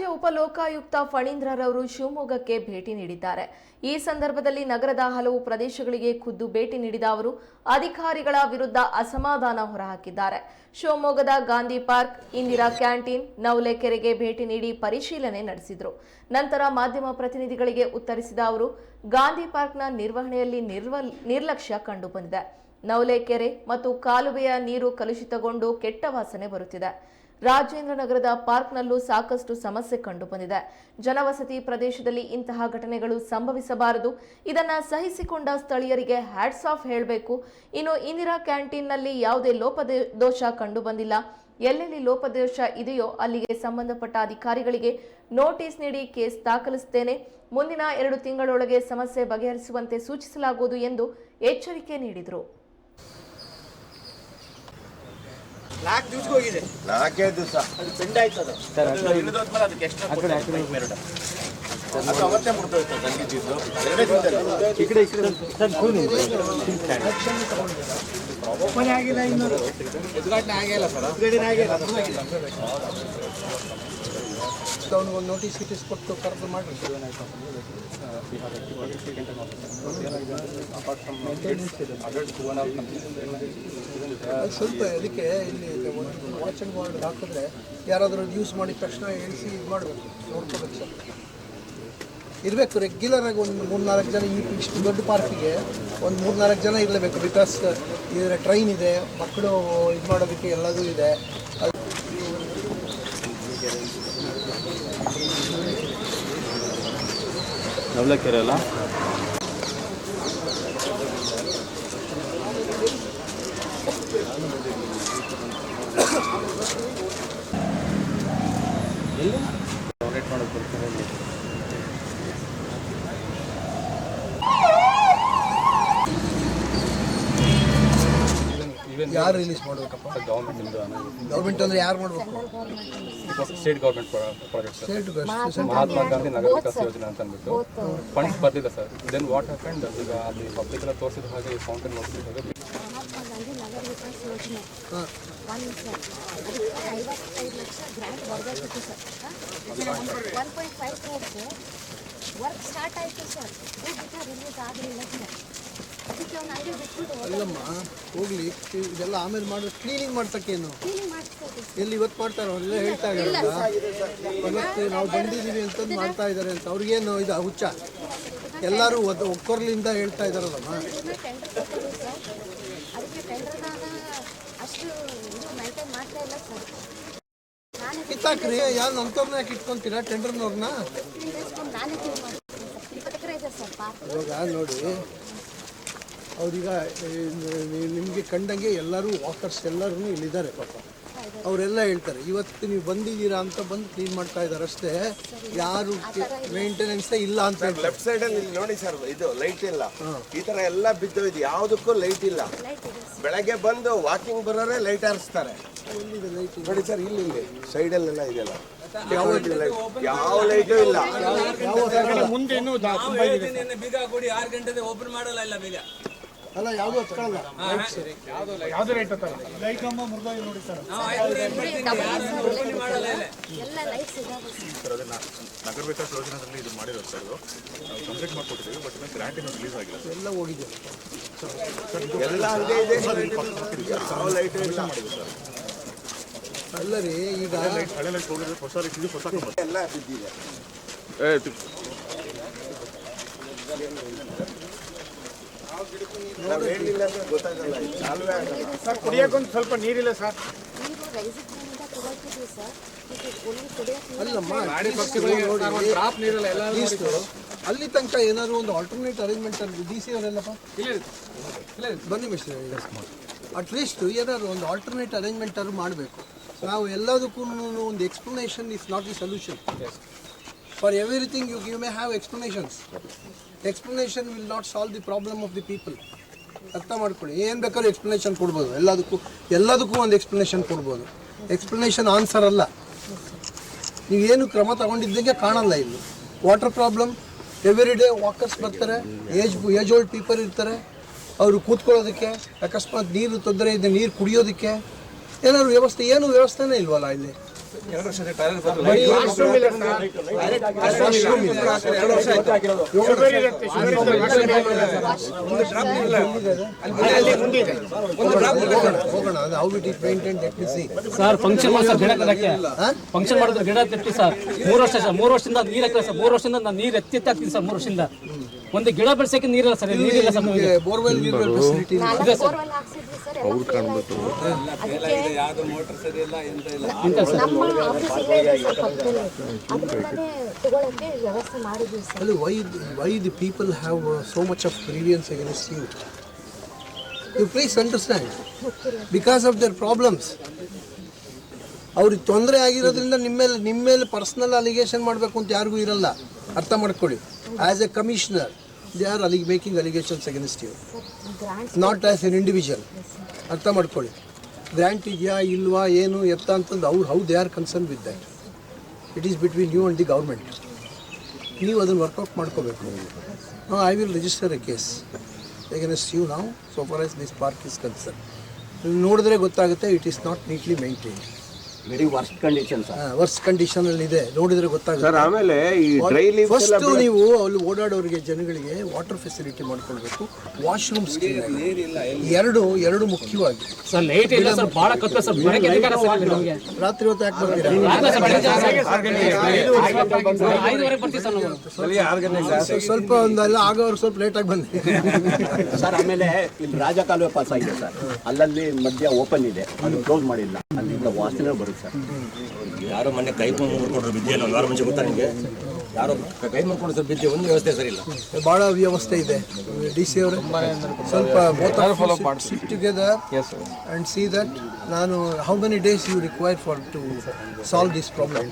ರಾಜ್ಯ ಉಪಲೋಕಾಯುಕ್ತ ಫಣೀಂದ್ರರವರು ಶಿವಮೊಗ್ಗಕ್ಕೆ ಭೇಟಿ ನೀಡಿದ್ದಾರೆ. ಈ ಸಂದರ್ಭದಲ್ಲಿ ನಗರದ ಹಲವು ಪ್ರದೇಶಗಳಿಗೆ ಖುದ್ದು ಭೇಟಿ ನೀಡಿದ ಅವರು, ಅಧಿಕಾರಿಗಳ ವಿರುದ್ಧ ಅಸಮಾಧಾನ ಹೊರಹಾಕಿದ್ದಾರೆ. ಶಿವಮೊಗ್ಗದ ಗಾಂಧಿ ಪಾರ್ಕ್, ಇಂದಿರಾ ಕ್ಯಾಂಟೀನ್, ನವಲೆಕೆರೆಗೆ ಭೇಟಿ ನೀಡಿ ಪರಿಶೀಲನೆ ನಡೆಸಿದರು. ನಂತರ ಮಾಧ್ಯಮ ಪ್ರತಿನಿಧಿಗಳಿಗೆ ಉತ್ತರಿಸಿದ ಅವರು, ಗಾಂಧಿ ಪಾರ್ಕ್ನ ನಿರ್ವಹಣೆಯಲ್ಲಿ ನಿರ್ಲಕ್ಷ್ಯ ಕಂಡುಬಂದಿದೆ. ನವಲೆಕೆರೆ ಮತ್ತು ಕಾಲುವೆಯ ನೀರು ಕಲುಷಿತಗೊಂಡು ಕೆಟ್ಟ ವಾಸನೆ ಬರುತ್ತಿದೆ. ರಾಜೇಂದ್ರ ನಗರದ ಪಾರ್ಕ್ನಲ್ಲೂ ಸಾಕಷ್ಟು ಸಮಸ್ಯೆ ಕಂಡುಬಂದಿದೆ. ಜನವಸತಿ ಪ್ರದೇಶದಲ್ಲಿ ಇಂತಹ ಘಟನೆಗಳು ಸಂಭವಿಸಬಾರದು. ಇದನ್ನು ಸಹಿಸಿಕೊಂಡ ಸ್ಥಳೀಯರಿಗೆ ಹ್ಯಾಟ್ಸ್ ಆಫ್ ಹೇಳಬೇಕು. ಇನ್ನು ಇಂದಿರಾ ಕ್ಯಾಂಟೀನ್ನಲ್ಲಿ ಯಾವುದೇ ಲೋಪದೋಷ ಕಂಡುಬಂದಿಲ್ಲ. ಎಲ್ಲೆಲ್ಲಿ ಲೋಪದೋಷ ಇದೆಯೋ ಅಲ್ಲಿಗೆ ಸಂಬಂಧಪಟ್ಟ ಅಧಿಕಾರಿಗಳಿಗೆ ನೋಟಿಸ್ ನೀಡಿ ಕೇಸ್ ದಾಖಲಿಸುತ್ತೇನೆ. ಮುಂದಿನ ಎರಡು ತಿಂಗಳೊಳಗೆ ಸಮಸ್ಯೆ ಬಗೆಹರಿಸುವಂತೆ ಸೂಚಿಸಲಾಗುವುದು ಎಂದು ಎಚ್ಚರಿಕೆ ನೀಡಿದರು. ನಾಲ್ಕು ದಿವ್ಸಕ್ಕೆ ಹೋಗಿದೆ. ನಾಲ್ಕೇ ದಿವಸ. ಅದು ಆಯ್ತು ಅದು. ಇಳಿದೋದ್ಮೇಲೆ ಅದಕ್ಕೆ ಅದು ಅವತ್ತೇ ಮುಡ್ದೋಯ್ತು ಎರಡೇ ಓಪನ್ ಆಗಿಲ್ಲ ಇನ್ನು ಉದ್ಘಾಟನೆ ಆಗಿಲ್ಲ ಸರ್. ಉದ್ಘಾಟನೆ ಆಗಿಲ್ಲ. ಅವ್ನಿಗೊಂದು ನೋಟಿಸ್ ಗಿಟೀಸ್ ಕೊಟ್ಟು ಕರೆದು ಮಾಡಿ ಸ್ವಲ್ಪ ಅದಕ್ಕೆ ಇಲ್ಲಿ ವಾಚ್ ಅಂಡ್ ವಾರ್ಡ್ ಹಾಕಿದ್ರೆ ಯಾರಾದರೂ ಯೂಸ್ ಮಾಡಿದ ತಕ್ಷಣ ಇಳಿಸಿ ಇದು ಮಾಡಬೇಕು ನೋಡ್ಕೋಬೇಕು ಸರ್. ಇರಬೇಕು ರೆಗ್ಯುಲರ್ ಆಗಿ ಒಂದು ಮೂರ್ನಾಲ್ಕು ಜನ ಈ ಇಷ್ಟು ದೊಡ್ಡ ಪಾರ್ಕಿಗೆ ಒಂದು ಮೂರ್ನಾಲ್ಕು ಜನ ಇರಲೇಬೇಕು ಬಿಕಾಸ್ ಇದರ ಟ್ರೈನ್ ಇದೆ ಮಕ್ಕಳು ಇದು ಮಾಡೋದಕ್ಕೆ ಎಲ್ಲದೂ ಇದೆ. ಅದು ನವಲಕೆರೆ ಅಲ್ಲ ಡೊನೇಟ್ ಮಾಡೋದು ಬರ್ತಾರೆ ಯಾರು ರಿಲೀಸ್ ಮಾಡಬೇಕಪ್ಪ? ಗೌರ್ಮೆಂಟ್ ಗೌರ್ಮೆಂಟ್ ಅಂದರೆ ಯಾರು ಮಾಡಬೇಕು? State government project Mahatma Gandhi ನಗರ ವಿಕಾಸ ಯೋಜನೆ ಅಂತ ಅಂದ್ಬಿಟ್ಟು ಫಂಡ್ಸ್ ಬರ್ತಿದೆ ಸರ್ ದೆನ್ ವಾಟ್ ಹ್ಯಾಪಂಡ್ ಈಗ ಅಲ್ಲಿ ಪಬ್ಲಿಕ್ ಎಲ್ಲ ತೋರಿಸಿದ ಹಾಗೆ ಫೌಂಟೇನ್ ನೋಡಿಸಿದ ಮಹಾತ್ಮ ಗಾಂಧಿ ನಗರ ವಿಕಾಸ್ ಯೋಜನೆ. ಒಂದು ಸರ್ ಅದಕ್ಕೆ ಐವತ್ತೈದು ಲಕ್ಷ ಗ್ರಾಂಟ್ ಬರಬೇಕಿತ್ತು ಸರ್ ಒನ್ ಪಾಯಿಂಟ್ ಫೈವ್ ಕ್ರೋರ್ಗೆ ವರ್ಕ್ ಸ್ಟಾರ್ಟ್ ಆಯಿತು ಸರ್ ದುಡ್ಡು ರಿಲೀಸ್ ಆಗಲಿಲ್ಲ ಸರ್ ಅದಕ್ಕೆ ಅವ್ನು ಹಂಗೆ ಬಿಟ್ಬಿಟ್ಟು ಅಲ್ಲಮ್ಮ ಹೋಗ್ಲಿ. ಇದೆಲ್ಲ ಆಮೇಲೆ ಮಾಡಿದ್ರೆ ಕ್ಲೀನಿಂಗ್ ಮಾಡ್ತಕ್ಕೇನು ಕ್ಲೀನಿಂಗ್ ಎಲ್ಲಿ ಇವತ್ತು ಮಾಡ್ತಾರೋ? ಅವರೆಲ್ಲ ಹೇಳ್ತಾ ಇದ್ದಾರಲ್ಲ ಇವತ್ತು ನಾವು ಬಂದಿದ್ದೀವಿ ಅಂತಂದು ಮಾಡ್ತಾ ಇದ್ದಾರೆ ಅಂತ. ಅವ್ರಿಗೇನು ಇದು ಹುಚ್ಚ? ಎಲ್ಲರೂ ಒದ್ ಒಕ್ಕೊರ್ಲಿಂದ ಹೇಳ್ತಾ ಇದ್ದಾರಲ್ಲಮ್ಮ ಅದನ್ನ ಟೆಂಡರ್ ಕೊಟ್ಟಿದ್ರು ಸರ್ ಅದಕ್ಕೆ ಟೆಂಡರ್ನಾಗ ಅಷ್ಟು ಇದು ಮೇಂಟೈನ್ ಮಾಡ್ತಾ ಇಲ್ಲ ಸರ್ ನಾನೇ ಕಿತ್ತಾಕ್ರಿ. ಯಾರು ನಂತವ್ರನ್ನ ಯಾಕೆ ಇಟ್ಕೊಂತೀರಾ? ಟೆಂಡರ್ನವ್ರನ್ನ ಫಿಫ್ಟೀನ್ ಡೇಸ್ ನಾನೇ ಕ್ಲೀನ್ ಮಾಡ್ತೀನಿ ಸರ್ ಇಪ್ಪತ್ತು ಎಕರೆ ಇದೆ ಸರ್ ಪಾರ್ಕ್. ಇವಾಗ ನೋಡಿ. ಅವ್ರೀಗ ನಿಮಗೆ ಕಂಡಂಗೆ ಎಲ್ಲರೂ ವಾಕರ್ಸ್ ಎಲ್ಲರೂ ಇಲ್ಲಿದ್ದಾರೆ ಪಾಪ. ಅವರೆಲ್ಲ ಹೇಳ್ತಾರೆ ಇವತ್ತು ನೀವು ಬಂದಿದ್ದೀರಾ ಅಂತ ಬಂದು ಕ್ಲೀನ್ ಮಾಡ್ತಾ ಇದ್ದಾರೆ ಅಷ್ಟೇ. ಯಾರು ಮೇಂಟೆನೆನ್ಸ್ ಇಲ್ಲ ಅಂತ ಹೇಳ್ತಾರೆ. ಲೆಫ್ಟ್ ಸೈಡ್ ಅಲ್ಲಿ ಇಲ್ಲಿ ನೋಡಿ ಸರ್ ಇದು ಲೈಟ್ ಇಲ್ಲ. ಈ ತರ ಎಲ್ಲ ಬಿದ್ದೋಯ್ತು ಯಾವುದಕ್ಕೂ ಲೈಟ್ ಇಲ್ಲ. ಬೆಳಗ್ಗೆ ಬಂದು ವಾಕಿಂಗ್ ಬರೋರೆ ಲೈಟ್ ಹಾರಿಸ್ತಾರೆ ನೋಡಿ ಸರ್ ಇಲ್ಲಿ ಇಲ್ಲಿ ಸೈಡ್ ಅಲ್ಲೆಲ್ಲ ಇದೆಲ್ಲ ಯಾವ ಲೈಟ್ ಯಾವ ಲೈಟು ಇಲ್ಲ. ಮುಂದೆ ಇನ್ನೂ ತುಂಬಾ ಇದೆ ನಿನ್ನೆ ಬೀಗ ಕೊಡಿ ಆರು ಗಂಟೆಗೆ ಓಪನ್ ಮಾಡಲ್ಲ ಇಲ್ಲ ಬೀಗ. ಅಲ್ಲ ಯಾವುದೂ ಹತ್ಕೊಳ್ಳಲ್ಲ ಯಾವ್ದು ರೇಟ್ ಹತ್ತಲ್ಲ ಲೈಟ್ ಕಂಬ ಮುರಿದೋಗಿ ನೋಡಿ ಸರ್. ಎಲ್ಲ ಸರ್. ನಗರ ವಿಕಾಸ ಯೋಜನೆಯಲ್ಲಿ ಇದು ಮಾಡಿರೋದು ಸರ್ ಇದು. ನಾವು ಕಂಪ್ಲೀಟ್ ಮಾಡಿಕೊಟ್ಟಿದ್ದೀವಿ ಬಟ್ ಇನ್ನೂ ಗ್ರಾಂಟ್ ಇನ್ನೂ ರಿಲೀಸ್ ಆಗಿಲ್ಲ ಎಲ್ಲ ಹೋಗಿದೆ. ಎಲ್ಲ ಹಂಗೆ ಇದೆ ಎಲ್ಲ ಲೈಟು ಸರ್. ಅಲ್ಲ ರೀ ಈಗ ಹಳೆ ಲೈಟ್ ಹೋಗಿದ್ರೆ ಹೊಸ ಲೈಟ್ ಇದು ಹೊಸ ಎಲ್ಲ ಬಿದ್ದಿದೆ. ನಾವು ಹೇಳಿಲ್ಲ ಅಂದ್ರೆ ಗೊತ್ತಾಗಲ್ಲ. ಇದು ಚಾಲುವೇ ಆಗಲ್ಲ. ಸರ್ ಕುಡಿಯೋಕೊಂದು ಸ್ವಲ್ಪ ನೀರಿಲ್ಲ ಸರ್. ನೀರು ಒಳ್ಳೆ ಅಲ್ಲಮ್ಮ ಗಾಡಿ ಪಕ್ಷಿಗಳಿಗೆ ಒಂದು ಡ್ರಾಪ್ ನೀರಿಲ್ಲ ಎಲ್ಲ ಅಟ್ಲೀಸ್ಟ್ ಅಲ್ಲಿ ತನಕ ಏನಾದ್ರು ಒಂದು ಆಲ್ಟರ್ನೇಟ್ ಅರೇಂಜ್ಮೆಂಟ್ ಅಲ್ಲಿ ಡಿ ಸಿ ಅವರೆಲ್ಲಪ್ಪ? ಬನ್ನಿ ಮಿಸ್ಟರ್ ಅಟ್ಲೀಸ್ಟ್ ಏನಾದ್ರು ಒಂದು ಆಲ್ಟರ್ನೇಟ್ ಅರೇಂಜ್ಮೆಂಟ್ ಆದ್ರು ಮಾಡಬೇಕು. ನಾವು ಎಲ್ಲದಕ್ಕೂ ಒಂದು explanation is not the solution for everything you you may have explanations explanation will not solve the problem of the people ಅರ್ಥ ಮಾಡ್ಕೊಳ್ಳಿ. ಏನು ಬೇಕಾದ್ರೂ ಎಕ್ಸ್ಪ್ಲನೇಷನ್ ಕೊಡ್ಬೋದು. ಎಲ್ಲದಕ್ಕೂ ಎಲ್ಲದಕ್ಕೂ ಒಂದು ಎಕ್ಸ್ಪ್ಲನೇಷನ್ ಕೊಡ್ಬೋದು. ಎಕ್ಸ್ಪ್ಲನೇಷನ್ ಆನ್ಸರ್ ಅಲ್ಲ. ನೀವೇನು ಕ್ರಮ ತಗೊಂಡಿದ್ದಂಗೆ ಕಾಣಲ್ಲ ಇಲ್ಲಿ. Water problem every day walkers ಬರ್ತಾರೆ ಏಜ್ ಏಜ್ ಓಲ್ಡ್ ಪೀಪಲ್ ಇರ್ತಾರೆ. ಅವರು ಕೂತ್ಕೊಳ್ಳೋದಕ್ಕೆ, ಅಕಸ್ಮಾತ್ ನೀರು ತೊಂದರೆ ಇದೆ ನೀರು ಕುಡಿಯೋದಕ್ಕೆ. ಏನಾದ್ರು ವ್ಯವಸ್ಥೆ, ಏನು ವ್ಯವಸ್ಥೆನೇ ಇಲ್ವಲ್ಲ ಇಲ್ಲಿ? ಎರಡು ವರ್ಷ ಸರ್ ಫಂಕ್ಷನ್ ಮಾಡಿ ಸರ್ ಗಿಡ ಕಟ್ಟಕ್ಕೆ ಫಂಕ್ಷನ್ ಮಾಡಿದ್ರೆ ಗಿಡ ತೆಟ್ಟಿ ಸರ್. ಮೂರು ವರ್ಷ ಸರ್ ಮೂರು ವರ್ಷದಿಂದ ನೀರು ಹಾಕಿಲ್ಲ ಸರ್. ಮೂರು ವರ್ಷದಿಂದ ನಾನು ನೀರು ಎತ್ತಿ ಹಾಕ್ತೀನಿ ಸರ್ ಮೂರು ವರ್ಷದಿಂದ. ಒಂದು ಗಿಡ ಬೆಳೆಸಕ್ಕೆ ನೀರಿಲ್ಲ ಸರ್ ನೀರಿಲ್ಲ ಸರ್ ಬೋರ್ವೆಲ್ ನೀರು ಇದೆ ಸರ್. ಮಾಡಿದ್ವಿ ಸರ್ ಅಲ್ಲಿ why why the people have so much of grievances against you you please understand because of their problems ಅವ್ರಿಗೆ ತೊಂದರೆ ಆಗಿರೋದ್ರಿಂದ ನಿಮ್ಮ ಮೇಲೆ ನಿಮ್ಮ ಮೇಲೆ ಪರ್ಸ್ನಲ್ ಅಲಿಗೇಷನ್ ಮಾಡಬೇಕು ಅಂತ ಯಾರಿಗೂ ಇರಲ್ಲ. ಅರ್ಥ ಮಾಡ್ಕೊಳ್ಳಿ. As a commissioner they are ಅಲ್ಲಿಗೆ making allegations against you not as an individual ಅರ್ಥ ಮಾಡ್ಕೊಳ್ಳಿ. ಗ್ರ್ಯಾಂಟ್ ಇದೆಯಾ ಇಲ್ವಾ ಏನು ಎತ್ತ ಅಂತಂದು ಅವ್ರು how they are concern with that it is between you and the government ನೀವು ಅದನ್ನು ವರ್ಕೌಟ್ ಮಾಡ್ಕೋಬೇಕು. I will register a case against you ನಾವು so far as this park is concern ನೋಡಿದ್ರೆ ಗೊತ್ತಾಗುತ್ತೆ it is not neatly maintain very worst condition sir. Worst condition ಅಲ್ಲಿ ಇದೆ. ನೋಡಿದ್ರೆ ಗೊತ್ತಾಗುತ್ತೆ. ಸರ್ ಆಮೇಲೆ ಈ ಡ್ರೈ ಲೀವ್ಸ್ ಫಸ್ಟ್ ನೀವು ಅಲ್ಲಿ ಓಡಾಡೋರಿಗೆ ಜನಗಳಿಗೆ ವಾಟರ್ ಫೆಸಿಲಿಟಿ ಮಾಡ್ಕೊಳ್ಬೇಕು. ವಾಶ್ರೂಮ್ಸ್ ಎರಡು ಎರಡು ಮುಖ್ಯವಾಗಿ. ಸರ್ ಲೈಟ್ ಇಲ್ಲ ಸರ್ ಬಹಳ ಕತ್ತ ಸರ್ ಬೆಳಗ್ಗೆ ಅಧಿಕಾರ ಸರ್ ನಮಗೆ. ರಾತ್ರಿ ಹೊತ್ತು ಯಾಕೆ ಬರ್ತೀರಾ ಐದುವರೆಗೆ ಬರ್ತೀವಿ ಸರ್ ನಾವು. ಸ್ವ- ಸ್ವಲ್ಪ ಒಂದಲ್ಲ ಆಗೋರು ಸ್ವಲ್ಪ ಲೇಟಾಗಿ ಬಂದೆ ಸರ್ ಆಮೇಲೆ ಇಲ್ಲಿ ರಾಜಕಾಲುವೆ ಪಾಸ್ ಆಗಿದೆ ಸರ್. ಅಲ್ಲಲ್ಲಿ ಮಧ್ಯ ಓಪನ್ ಇದೆ. ಅದು ಕ್ಲೋಸ್ ಮಾಡಿಲ್ಲ. ಅಲ್ಲಿಂದ ವಾಸನೆ ಬರುತ್ತೆ. ಸರ್. ಯಾರೋ ಮೊನ್ನೆ ಕೈ ಮುರ್ಕೊಂಡ್ರು ಬಿದ್ದೆ ಒಂದು ವಾರ ಮುಂಚೆ ಗೊತ್ತಾ ನಿಮಗೆ? ಯಾರೋ ಕೈ ಮುರ್ಕೊಂಡು ಸರ್ ಬಿದ್ದೆ ಒಂದು ವ್ಯವಸ್ಥೆ ಸರಿ ಇಲ್ಲ. ಭಾಳ ವ್ಯವಸ್ಥೆ ಇದೆ. ಡಿ ಸಿ ಅವರು ಸ್ವಲ್ಪ sit together and see that ನಾನು how many days you require for to solve this problem